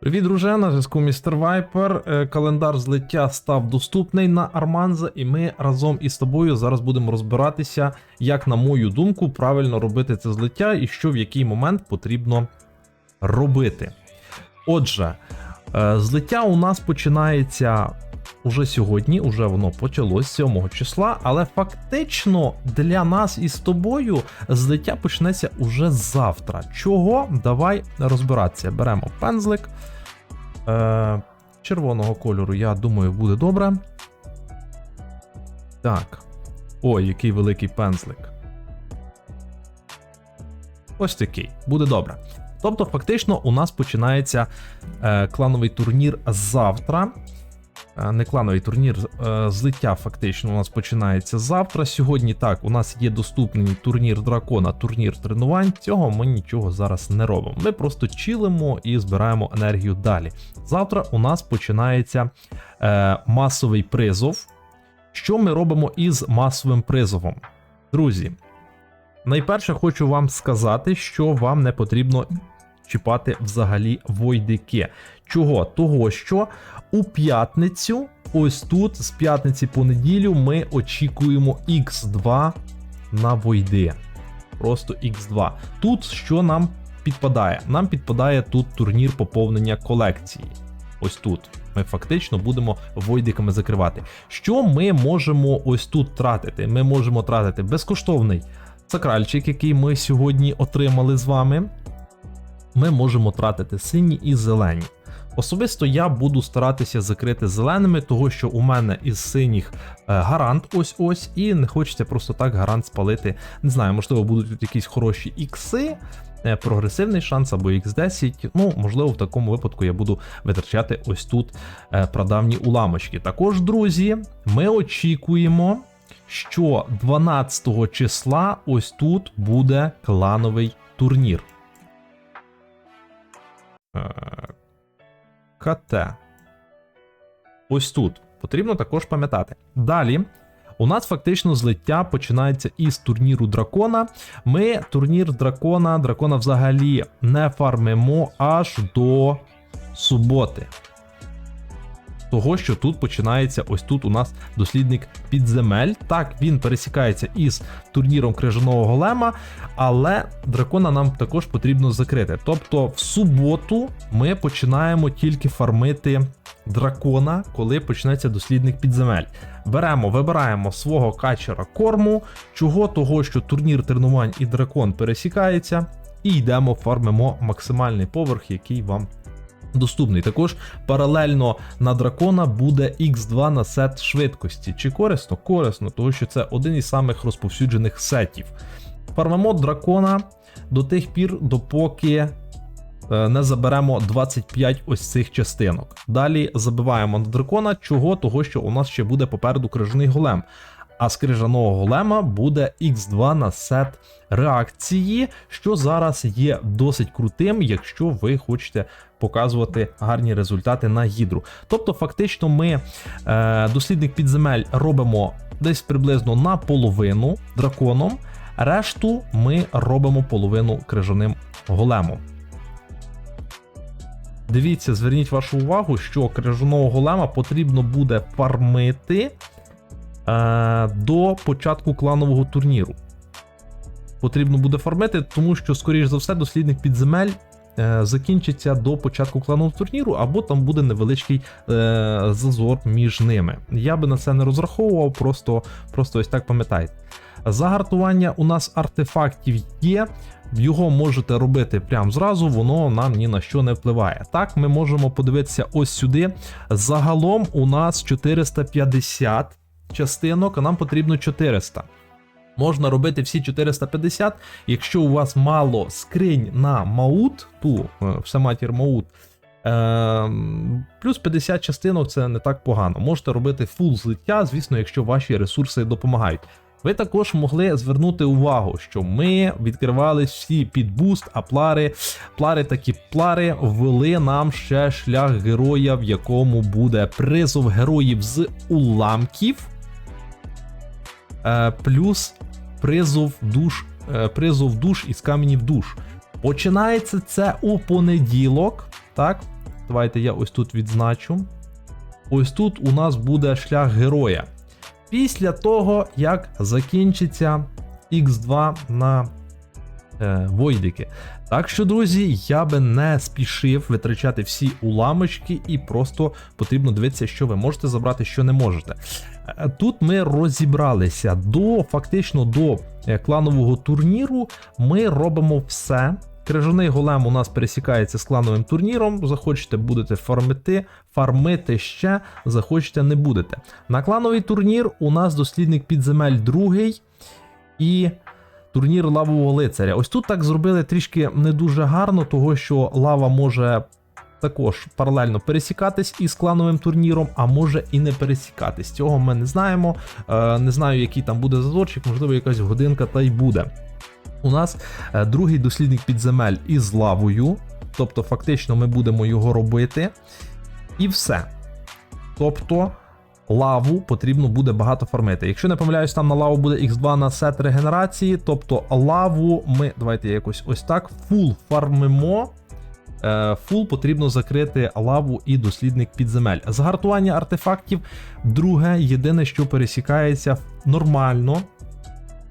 Привіт, друже, на зв'язку містер Вайпер. Е, Календар злиття став доступний на Арманза, і ми разом із тобою зараз будемо розбиратися, як, на мою думку, правильно робити це злиття і що в який момент потрібно робити. Отже, е, злиття у нас починається уже сьогодні, уже воно почалось 7 числа, але фактично для нас із тобою злиття почнеться уже завтра. Чого? Давай розбиратися. Беремо пензлик. Е, червоного кольору, я думаю, буде добре. Так. Ой, який великий пензлик. Ось такий, буде добре. Тобто, фактично, у нас починається е, клановий турнір завтра. Е, Не клановий турнір, е, злиття фактично у нас починається завтра. Сьогодні так, у нас є доступний турнір дракона, турнір тренувань. Цього ми нічого зараз не робимо. Ми просто чилимо і збираємо енергію далі. Завтра у нас починається е, масовий призов. Що ми робимо із масовим призовом? Друзі, найперше хочу вам сказати, що вам не потрібно чіпати взагалі войдики. Чого? Того, що у п'ятницю, ось тут, з п'ятниці по неділю, ми очікуємо X2 на войди. Просто X2. Тут що нам підпадає? Нам підпадає тут турнір поповнення колекції. Ось тут. Ми фактично будемо войдиками закривати. Що ми можемо ось тут тратити? Ми можемо тратити безкоштовний сакральчик, який ми сьогодні отримали з вами. Ми можемо тратити сині і зелені. Особисто я буду старатися закрити зеленими, того що у мене із синіх е, гарант ось ось, і не хочеться просто так гарант спалити. Не знаю, можливо, будуть тут якісь хороші ікси, е, прогресивний шанс або X10. Ну, можливо, в такому випадку я буду витрачати ось тут е, прадавні уламочки. Також, друзі, ми очікуємо, що 12 числа ось тут буде клановий турнір. Е, КТ. Ось тут. Потрібно також пам'ятати. Далі. У нас фактично злиття починається із турніру дракона. Ми турнір дракона, дракона взагалі не фармимо аж до суботи. Того, що тут починається ось тут у нас дослідник підземель. Так, він пересікається із турніром крижаного голема, але дракона нам також потрібно закрити. Тобто, в суботу ми починаємо тільки фармити дракона, коли почнеться дослідник підземель. Беремо, вибираємо свого качера корму, чого того, що турнір тренувань і дракон пересікається, і йдемо, фармимо максимальний поверх, який вам доступний. Також паралельно на дракона буде X2 на сет швидкості. Чи корисно? Корисно, тому що це один із самих розповсюджених сетів. Фармимо дракона до тих пір, допоки е, не заберемо 25 ось цих частинок. Далі забиваємо на дракона, чого? Того, що у нас ще буде попереду крижаний голем. А з крижаного голема буде X2 на сет реакції, що зараз є досить крутим, якщо ви хочете показувати гарні результати на гідру. Тобто, фактично, ми е, дослідник підземель робимо десь приблизно на половину драконом, решту ми робимо половину крижаним големом. Дивіться, зверніть вашу увагу, що крижаного голема потрібно буде фармити до початку кланового турніру. Потрібно буде фармити, тому що, скоріш за все, дослідник підземель е, закінчиться до початку кланового турніру, або там буде невеличкий е, зазор між ними. Я би на це не розраховував, просто, просто ось так пам'ятайте. Загартування у нас артефактів є. Його можете робити прямо зразу, воно нам ні на що не впливає. Так, ми можемо подивитися ось сюди. Загалом у нас 450 частинок, а нам потрібно 400. Можна робити всі 450, якщо у вас мало скринь на маут, ту е, все матір маут. Е, плюс 50 частинок це не так погано. Можете робити фул злиття, звісно, якщо ваші ресурси допомагають. Ви також могли звернути увагу, що ми відкривали всі під буст, а плари, плари такі плари ввели нам ще шлях героя, в якому буде призов героїв з уламків. Е, плюс призов душ, е, призов душ із каменів душ. Починається це у понеділок, так? Давайте я ось тут відзначу. Ось тут у нас буде шлях героя. Після того, як закінчиться X2 на е, Войдики. Так що, друзі, я би не спішив витрачати всі уламочки, і просто потрібно дивитися, що ви можете забрати, що не можете. Е, Тут ми розібралися до фактично до е, кланового турніру. Ми робимо все. Крижаний голем у нас пересікається з клановим турніром. Захочете, будете фармити, фармити ще, захочете, не будете. На клановий турнір у нас дослідник підземель другий і турнір лавового лицаря. Ось тут так зробили трішки не дуже гарно, того що лава може також паралельно пересікатись із клановим турніром, а може і не пересікатись. Цього ми не знаємо. Е, не знаю, який там буде зазорчик, можливо, якась годинка та й буде. У нас е, другий дослідник підземель із лавою, тобто, фактично, ми будемо його робити. І все. Тобто. Лаву потрібно буде багато фармити. Якщо не помиляюсь, там на лаву буде X2 на сет регенерації. Тобто лаву ми, давайте якось ось так, фул фармимо. Е, Фул потрібно закрити лаву і дослідник підземель. Згартування артефактів, друге, єдине, що пересікається нормально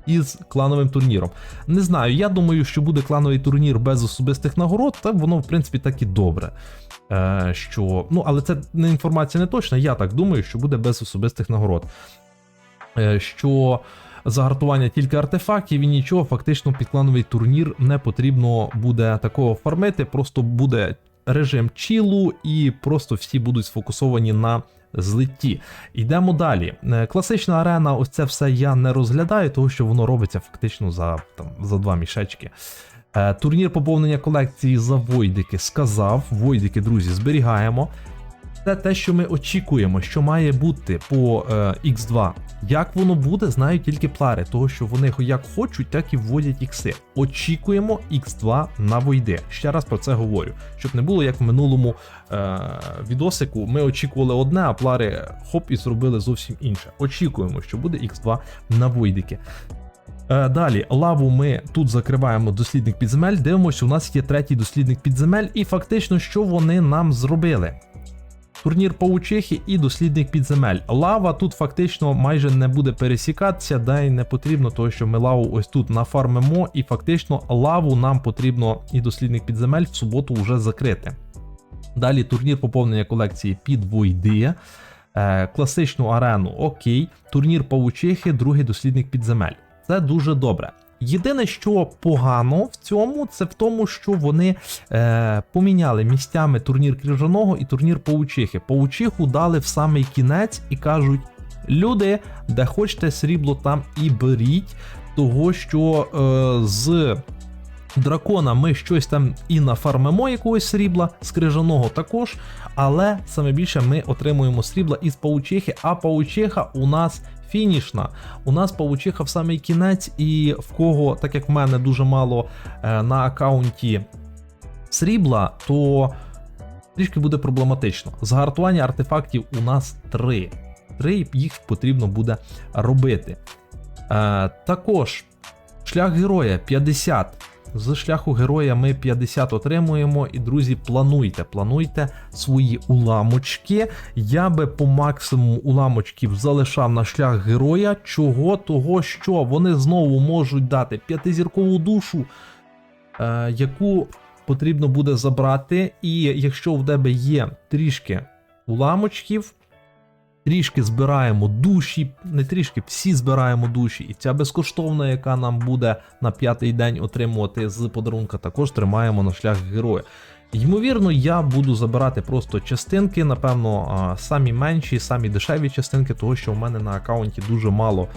із клановим турніром. Не знаю, я думаю, що буде клановий турнір без особистих нагород, та воно, в принципі, так і добре. Е, що, ну, але це не інформація не точна. Я так думаю, що буде без особистих нагород. Е, що загартування тільки артефактів і нічого, фактично під клановий турнір не потрібно буде такого фармити, просто буде режим чілу, і просто всі будуть сфокусовані на злитті. Йдемо далі. Е, Класична арена, ось це все я не розглядаю, тому що воно робиться фактично за, там, за два мішечки. Е, Турнір поповнення колекції за Войдики сказав. Войдики, друзі, зберігаємо. Це те, що ми очікуємо, що має бути по е, X2. Як воно буде, знають тільки плари, того що вони як хочуть, так і вводять ікси. Очікуємо X2 на Войди. Ще раз про це говорю. Щоб не було як в минулому е, відосику. Ми очікували одне, а плари хоп і зробили зовсім інше. Очікуємо, що буде X2 на Войдики. Е, Далі, лаву ми тут закриваємо дослідник підземель. Дивимося, у нас є третій дослідник підземель, і фактично, що вони нам зробили. Турнір паучихи і дослідник підземель. Лава тут фактично майже не буде пересікатися, да й не потрібно, тому що ми лаву ось тут нафармимо, і фактично лаву нам потрібно і дослідник підземель в суботу вже закрити. Далі турнір поповнення колекції під Войди. Е, класичну арену окей. Турнір паучихи, другий дослідник підземель. Це дуже добре. Єдине, що погано в цьому, це в тому, що вони е, поміняли місцями турнір крижаного і турнір паучихи. Паучиху дали в самий кінець і кажуть: люди, де хочете срібло, там і беріть, того що е, з. Дракона ми щось там і нафармимо якогось срібла, з крижаного також, але саме більше ми отримуємо срібла із паучихи, а паучиха у нас фінішна. У нас паучиха в самий кінець, і в кого, так як в мене дуже мало е, на аккаунті срібла, то трішки буде проблематично. Згартування артефактів у нас три. Три їх потрібно буде робити. Е, також шлях героя 50. З шляху героя ми 50 отримуємо. І, друзі, плануйте, плануйте свої уламочки. Я би по максимуму уламочків залишав на шлях героя. Чого? Того, що вони знову можуть дати п'ятизіркову душу, е, яку потрібно буде забрати. І якщо в тебе є трішки уламочків, трішки збираємо душі, не трішки, всі збираємо душі, і ця безкоштовна, яка нам буде на п'ятий день отримувати з подарунка, також тримаємо на шлях героя. Ймовірно, я буду забирати просто частинки, напевно, самі менші, самі дешеві частинки, того що в мене на аккаунті дуже мало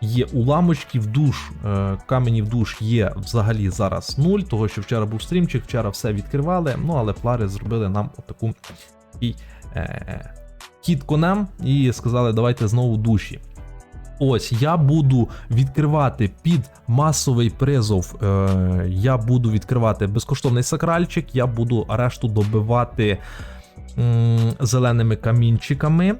є уламочків, душ, е, каменів душ є взагалі зараз нуль, того що вчора був стрімчик, вчора все відкривали, ну але плари зробили нам отаку і, е, хід конем і сказали, давайте знову душі. Ось я буду відкривати під масовий призов. Е, я буду відкривати безкоштовний сакральчик, я буду решту добивати м, зеленими камінчиками.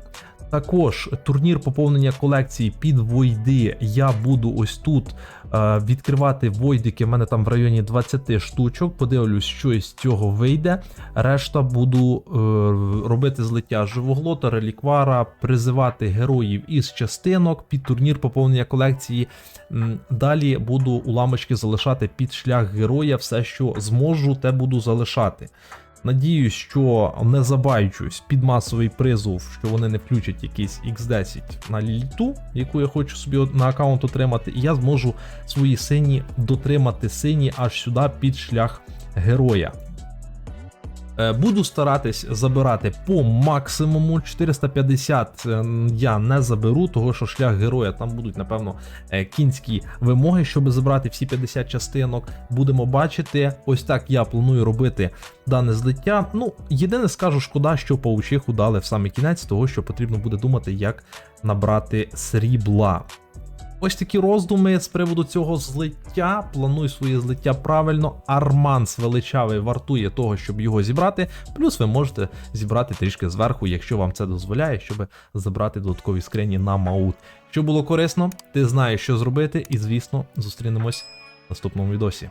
Також турнір поповнення колекції під войди. Я буду ось тут е, відкривати войдики. У мене там в районі 20 штучок. Подивлюсь, що із цього вийде. Решта буду е, робити злиття живоглота, реліквара, призивати героїв із частинок під турнір поповнення колекції. Далі буду уламочки залишати під шлях героя. Все, що зможу, те буду залишати. Надіюсь, що не забайчусь під масовий призов, що вони не включать якийсь X10 на літу, яку я хочу собі на аккаунт отримати, і я зможу свої сині дотримати сині аж сюди під шлях героя. Е, Буду старатись забирати по максимуму. 450 е, я не заберу, того що шлях героя там будуть, напевно, е, кінські вимоги, щоб забрати всі 50 частинок. Будемо бачити. Ось так я планую робити дане злиття. Ну, єдине скажу, шкода, що паучиху дали в самий кінець, того що потрібно буде думати, як набрати срібла. Ось такі роздуми з приводу цього злиття. Плануй своє злиття правильно. Арманс величавий вартує того, щоб його зібрати. Плюс ви можете зібрати трішки зверху, якщо вам це дозволяє, щоб забрати додаткові скрині на маут. Що було корисно, ти знаєш, що зробити, і звісно, зустрінемось в наступному відосі.